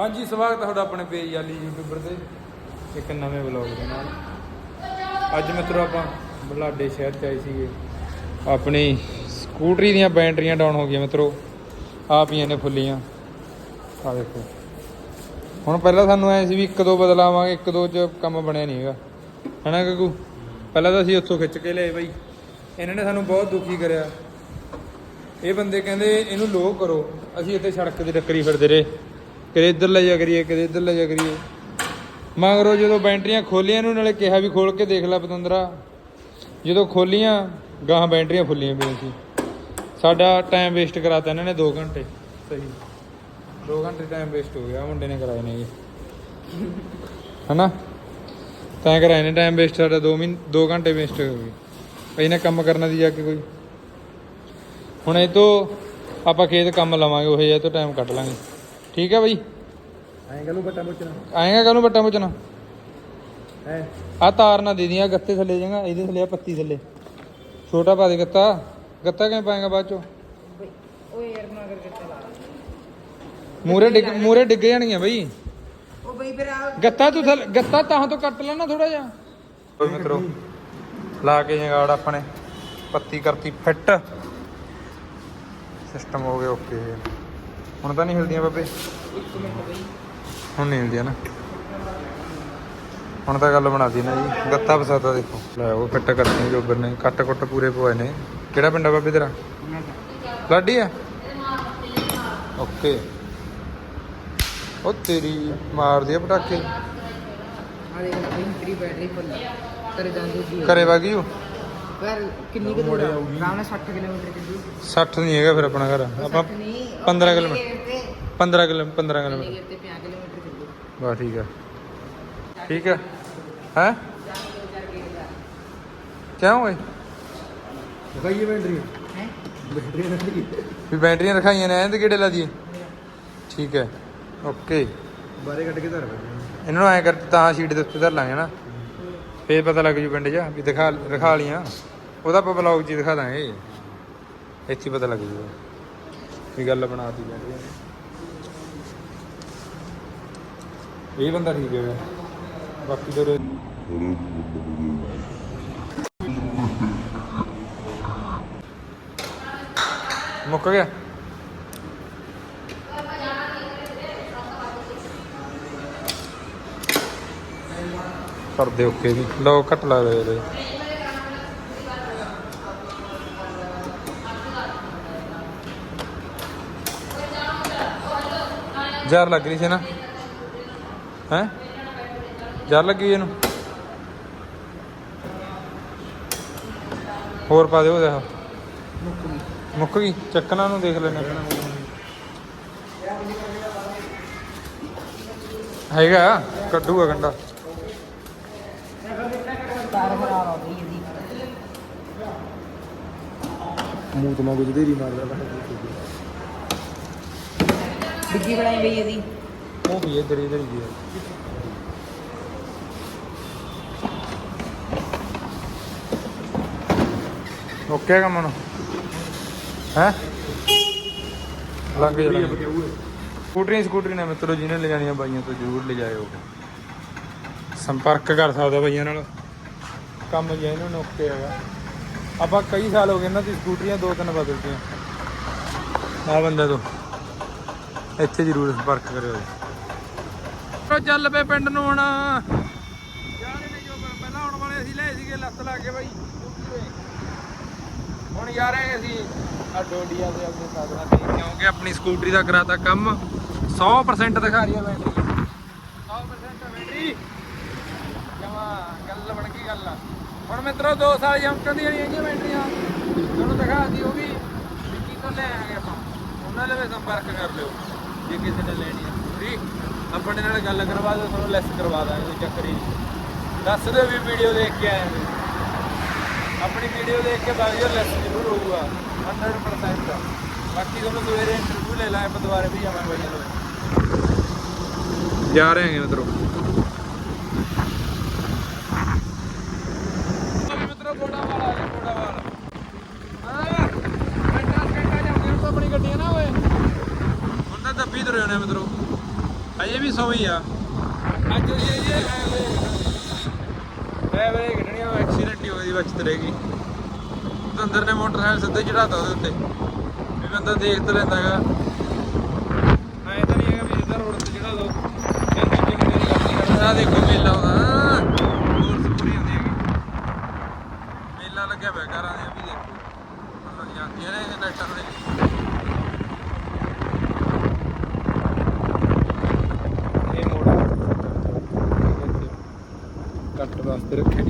ਹਾਂਜੀ, ਸਵਾਗਤ ਹੈ ਤੁਹਾਡਾ ਆਪਣੇ ਪੇਜ ਵਾਲੀ ਯੂਟਿਊਬਰ ਤੇ। ਇੱਕ ਨਵੇਂ ਵਲੌਗ ਦੇ ਨਾਲ। ਅੱਜ ਮਿੱਤਰੋ ਆਪਾਂ ਬਲਾਡੇ ਸ਼ਹਿਰ ਚ ਆਏ ਸੀਗੇ। ਆਪਣੀ ਸਕੂਟਰੀ ਦੀਆਂ ਬੈਟਰੀਆਂ ਡਾਊਨ ਹੋ ਗਈਆਂ ਮਿੱਤਰੋ। ਆ ਪਈਆਂ ਨੇ ਫੁੱਲੀਆਂ। ਆ ਦੇਖੋ। ਹੁਣ ਪਹਿਲਾਂ ਸਾਨੂੰ ਐ ਸੀ ਵੀ ਇੱਕ ਦੋ ਬਦਲਾਵਾਂਗੇ, ਇੱਕ ਦੋ ਚ ਕੰਮ ਬਣਿਆ ਨਹੀਂ ਹੈਗਾ। ਹਨਾ ਗੱਗੂ? ਪਹਿਲਾਂ ਤਾਂ ਅਸੀਂ ਉੱਥੋਂ ਖਿੱਚ ਕੇ ਲਏ ਬਾਈ। ਇਹਨਾਂ ਨੇ ਸਾਨੂੰ ਬਹੁਤ ਦੁਖੀ ਕਰਿਆ। ਇਹ ਬੰਦੇ ਕਹਿੰਦੇ, ਇਹਨੂੰ ਲੋ ਕਰੋ। ਅਸੀਂ ਇੱਥੇ ਸੜਕ ਤੇ ਟੱਕਰੀ ਫਿਰਦੇ ਰਹੇ। ਕਦੇ ਇੱਧਰ ਲੈ ਜਾ ਕਰੀਏ, ਕਦੇ ਇੱਧਰ ਲੈ ਜਾ ਕਰੀਏ। ਮਗਰੋਂ ਜਦੋਂ ਬੈਟਰੀਆਂ ਖੋਲੀਆਂ ਨੂੰ ਨਾਲੇ ਕਿਹਾ ਵੀ ਖੋਲ ਕੇ ਦੇਖ ਲੈ ਪਤੰਦਰਾ। ਜਦੋਂ ਖੋਲੀਆਂ, ਗਾਹਾਂ ਬੈਟਰੀਆਂ ਫੁੱਲੀਆਂ ਪਈਆਂ ਸੀ। ਸਾਡਾ ਟਾਈਮ ਵੇਸਟ ਕਰਾਤਾ ਇਹਨਾਂ ਨੇ 2 ਘੰਟੇ। ਸਹੀ। 2 ਘੰਟੇ ਟਾਈਮ ਵੇਸਟ ਹੋ ਗਿਆ, ਮੁੰਡੇ ਨੇ ਕਰਾਏ ਨੇ ਜੀ ਹਨਾ? ਤਾਂ ਕਰਾਏ ਨੇ ਟਾਈਮ ਵੇਸਟ ਸਾਡਾ 2 ਮਿੰਟ 2 ਘੰਟੇ ਵੇਸਟ ਹੋ ਗਏ। ਇਹਨੇ ਕੰਮ ਕਰਨਾ ਦੀ ਜਾ ਕੇ ਕੋਈ। ਹੁਣ ਇਹ ਤੋਂ ਆਪਾਂ ਖੇਤ ਕੰਮ ਲਵਾਂਗੇ, ਉਹ ਜਿਹਾ ਤੋਂ ਟਾਈਮ ਕੱਢ ਲਾਂਗੇ। ਠੀਕ ਹੈ ਬਾਈ। ਐਂ ਕਹਨੂੰ ਬੱਟਾ ਪੁੱਛਣਾ? ਆਏਗਾ ਕੱਲ ਨੂੰ ਬੱਟਾ ਪੁੱਛਣਾ? ਹੈ। ਆ ਤਾਰ ਨਾ ਦੇ ਦੀਆਂ ਗੱਤੇ ਥੱਲੇ ਜਾਗਾ ਇਹਦੇ ਥੱਲੇ ਆ ਪੱਤੀ ਥੱਲੇ। ਛੋਟਾ ਪਾ ਦੇ ਗੱਤਾ। ਗੱਤਾ ਕਿਵੇਂ ਪਾਏਗਾ ਬਾਅਦ ਚੋਂ? ਓਏ ਯਾਰ ਨਾ ਕਰਕੇ ਚਲਾ ਮੂਰੇ ਡਿੱਗ ਮੂਰੇ ਡਿੱਗ ਜਾਣਗੀਆਂ ਬਈ। ਉਹ ਬਈ ਫਿਰ ਆ ਗੱਤਾ ਤੂੰ ਥੱਲੇ ਗੱਤਾ ਤਾਂ ਤੋਂ ਕੱਟ ਲੈਣਾ ਥੋੜਾ ਜਿਹਾ। ਓਏ ਮਿੱਤਰੋ ਲਾ ਕੇ ਜਗਾੜ ਆਪਣੇ। ਪੱਤੀ ਕਰਤੀ ਫਿੱਟ। ਸਿਸਟਮ ਹੋ ਗਿਆ ਓਕੇ। ਹੁਣ ਤਾਂ ਨਹੀਂ ਹਿਲਦੀਆਂ ਬਾਬੇ। ਇੱਕ ਮਿੰਟ ਬਈ। ਹੁਣ ਨਹੀਂ ਹਿਲਦੀਆਂ ਨਾ। ਹੁਣ ਤਾਂ ਗੱਲ ਬਣਾਦੀ ਨਾ ਜੀ। ਗੱਤਾ ਫਸਾਤਾ ਦੇਖੋ। ਲੈ ਉਹ ਫਿੱਟ ਕਰਤੀ ਜੋਬਰ ਨੇ ਕੱਟ ਕੁੱਟ ਪੂਰੇ ਪਵਾਏ ਨੇ। ਕਿਹੜਾ ਪਿੰਡਾ ਬਾਬੇ ਤੇਰਾ? ਲਾਡੀ ਆ? ਓਕੇ। ਉਹ ਤੇਰੀ ਮਾਰਦੀ ਆ ਪਟਾਕੇ। ਆ। ਘਰੇ ਵਾਗੀ ਉਹ ਯਾਰ ਕਿੰਨੀ ਕੁ ਦੂਰ ਆ? ਰਾਮ ਨਾਲ 60 ਕਿਲੋਮੀਟਰ ਚੱਲੀ। 60 ਨਹੀਂ ਹੈਗਾ ਫਿਰ ਆਪਣਾ ਘਰ। ਆਪਾਂ 15 ਕਿਲੋਮੀਟਰ। 15 kilo 15 kilometre. ਤੇ 5 ਕਿਲੋਮੀਟਰ ਚੱਲੀ। ਬਾ ਠੀਕ ਆ। ਠੀਕ ਆ। ਹੈ? ਕਿਉਂ ਓਏ? ਲਗਾਈਏ ਬੈਟਰੀ ਹੈ? ਬੈਟਰੀ ਰੱਖੀ ਵੀ ਬੈਟਰੀਆਂ ਰਖਾਈਆਂ ਨੇ ਐਂ ਤੇ ਕਿਹੜੇ ਲਾ ਦਈਏ ਠੀਕ ਹੈ ਓਕੇ। ਬਾਰੇ ਕੱਢ ਕੇ ਧਰ ਬੈਟਰੀ ਇਹਨਾਂ ਨੂੰ ਐਂ ਕਰ ਤਾਂ ਸ਼ੀਟ ਦੇ ਉੱਤੇ ਧਰ ਲਾਂਗੇ ਨਾ। ਫੇਰ ਪਤਾ ਲੱਗ ਜੂ ਪਿੰਡ 'ਚ ਵੀ ਦਿਖਾ ਰਖਾ ਲੀਆਂ ਉਹਦਾ ਆਪਾਂ ਬਲੌਗ 'ਚ ਹੀ ਦਿਖਾ ਦਾਂਗੇ। ਇੱਥੇ ਹੀ ਪਤਾ ਲੱਗ ਜੂਗਾ। ਵੀ ਗੱਲ ਬਣਾਤੀ ਬੈਟਰੀਆਂ ਨੇ ਇਹ ਬੰਦਾ ਠੀਕ ਹੈ। ਬਾਕੀ ਤਾਂ ਮੁੱਕ ਗਿਆ। ਕਰਦੇ ਓਕੇ ਵੀ ਲੋ ਘੱਟ ਲੱਗਦਾ ਇਹਦੇ। ਜਰ ਲੱਗ ਰਹੀ ਸੀ ਨਾ। ਹੈ? ਜਰ ਲੱਗੀ ਇਹਨੂੰ। ਹੋਰ ਪਾ ਦਿਓ ਉਹਦਾ ਮੁੱਕ ਗਈ। ਚੱਕਣਾ ਨੂੰ ਦੇਖ ਲੈਣਾ ਹੈਗਾ ਕੱਢੂਗਾ ਗੰਡਾ। ਮੂੰਹ ਤੇ ਮਾ ਕੁਝ ਦੇਰੀ ਮਾਰਦਾ ਡਿੱਗੀ ਬਣਾਈ ਬਈ ਇਹਦੀ। ਉਹ ਵੀ ਇਧਰ ਇਧਰ ਹੀ ਹੈ ਓਕੇ ਕੰਮ ਨੂੰ ਹੈ? ਲੰਘ ਜਾ ਸਕੂਟਰੀ ਸਕੂਟਰੀ ਨਾ ਮਿੱਤਰੋ, ਜਿਹਨੇ ਲੈ ਜਾਣੀਆਂ ਬਾਈਆਂ ਤੋਂ ਜ਼ਰੂਰ ਲੈ ਜਾਇਓ ਸੰਪਰਕ ਕਰ ਸਕਦਾ ਬਾਈਆਂ ਨਾਲ। ਕੰਮ ਜਿਹਾ ਇਹਨਾਂ ਨੂੰ ਓਕੇ ਹੈਗਾ। ਆਪਾਂ ਕਈ ਸਾਲ ਹੋ ਗਏ ਇਹਨਾਂ ਦੀ ਸਕੂਟਰੀਆਂ ਦੋ ਤਿੰਨ ਬਦਲਤੀਆਂ। ਆ ਬੰਦੇ ਤੋਂ। ਇੱਥੇ ਜ਼ਰੂਰ ਸੰਪਰਕ ਕਰਿਓ ਜੀ। ਚੱਲ ਪਏ ਪਿੰਡ ਨੂੰ ਹੁਣ। ਯਾਰ ਇਹਨੇ ਜੋ ਪਹਿਲਾਂ ਆਉਣ ਵਾਲੇ ਅਸੀਂ ਲਏ ਸੀਗੇ ਲੱਤ ਲਾ ਕੇ ਬਾਈ। ਹੁਣ ਯਾਰ ਇਹ ਅਸੀਂ ਆ ਡੋਡੀਆਂ ਦੇ ਆਪਣੇ ਸਾਧਨਾਂ ਤੇ ਕਿਉਂਕਿ ਆਪਣੀ ਸਕੂਟਰੀ ਦਾ ਕਰਾਤਾ ਕੰਮ। 100% ਦਿਖਾ ਰਹੀ ਹੈ ਬੈਟਰੀ 100% ਬੈਟਰੀ ਜਮਾ ਗੱਲ ਬਣ ਗਈ ਗੱਲ। ਹੁਣ ਮਿੱਤਰੋ 2 ਸਾਲ ਜੰਕਣ ਦੀਆਂ ਨਹੀਂ ਹੈਗੀਆਂ ਬੈਟਰੀਆਂ ਤੁਹਾਨੂੰ ਦਿਖਾਤੀ ਉਹ ਵੀ ਵਿੱਕੀ ਤੋਂ ਲੈ ਆਗੇ ਆਪਾਂ। ਉਹਨਾਂ ਨਾਲ ਵੀ ਸੰਪਰਕ ਕਰ ਲਿਓ। ਜੇ ਕਿਸੇ ਨੇ ਲੈਣੀ ਹੈ ਫ੍ਰੀ ਆਪਣੇ ਨਾਲ ਗੱਲ ਕਰਵਾ ਦਿਓ, ਤੁਹਾਨੂੰ ਲੈਸ ਕਰਵਾ ਦਾਂਗੇ, ਕੋਈ ਚੱਕਰ ਹੀ ਨਹੀਂ। ਦੱਸ ਦਿਓ ਵੀ ਵੀਡੀਓ ਦੇਖ ਕੇ ਆਏ ਹੋ ਆਪਣੀ ਵੀਡੀਓ ਦੇਖ ਕੇ ਬਾਅਦ ਲੈਸ ਜ਼ਰੂਰ ਹੋਊਗਾ 100% ਬਾਕੀ ਤੁਹਾਨੂੰ ਸਵੇਰੇ ਇੰਟਰਵਿਊ ਲੈ ਲਾਂਗੇ ਆਪਾਂ ਦੁਬਾਰੇ ਵੀ ਆਵਾਂਗੇ। ਜਾ ਰਹੇ ਹਾਂ ਮਿੱਤਰੋ ਗੋੜਾ ਵਾਲਾ ਆ ਗਿਆ ਗੋੜਾ ਵਾਲਾ ਆ ਘੰਟਾ ਘੰਟਾ ਜਾਂਦੇ ਹੁਣ ਤਾਂ ਆਪਣੀ ਗੱਡੀਆਂ ਨਾ ਓਏ ਹੁਣ ਤਾਂ ਦੱਬੀ ਤੁਰੇ ਹੋਣੇ ਮਿੱਤਰੋ? ਅਜੇ ਵੀ ਸੋਈ ਆ। ਅੱਜ ਇਹ ਐ ਵੇ ਘਟਣੀਆਂ ਐਕਸੀਡੈਂਟ ਹੀ ਹੋਈ ਬਚਤ ਰਹੇਗੀ ਅੰਦਰ ਨੇ ਮੋਟਰਸਾਈਕਲ ਸਿੱਧੇ ਚੜਾਤਾ ਉਹਦੇ ਉੱਤੇ। ਵੀ ਬੰਦਾ ਦੇਖ ਤਾਂ ਲੈਂਦਾਗਾ ਐ ਤਾਂ ਨਹੀਂ ਹੈਗਾ ਵੀ ਸਿੱਧਾ ਰੋਡ ਤੇ ਚੜਾ ਦੋ। ਕਹਿੰਦੇ ਕਿ ਮੁੰਡੇ ਦੀ ਗੱਲ ਨਹੀਂ ਕਰਦਾ ਦੇਖੋ ਮੇਲਾ ਆਉਂਦਾ ਫੋਰਸ ਪੂਰੀ ਹੁੰਦੀ ਹੈਗੀ ਮੇਲਾ ਲੱਗਿਆ ਪਿਆ ਘਰਾਂ ਦੇ ਵੀ ਦੇਖੋ ਮਤਲਬ ਜਾਂਦੀਆਂ ਨੇ ਨੈਟਾਂ ਦੇ ਇਹ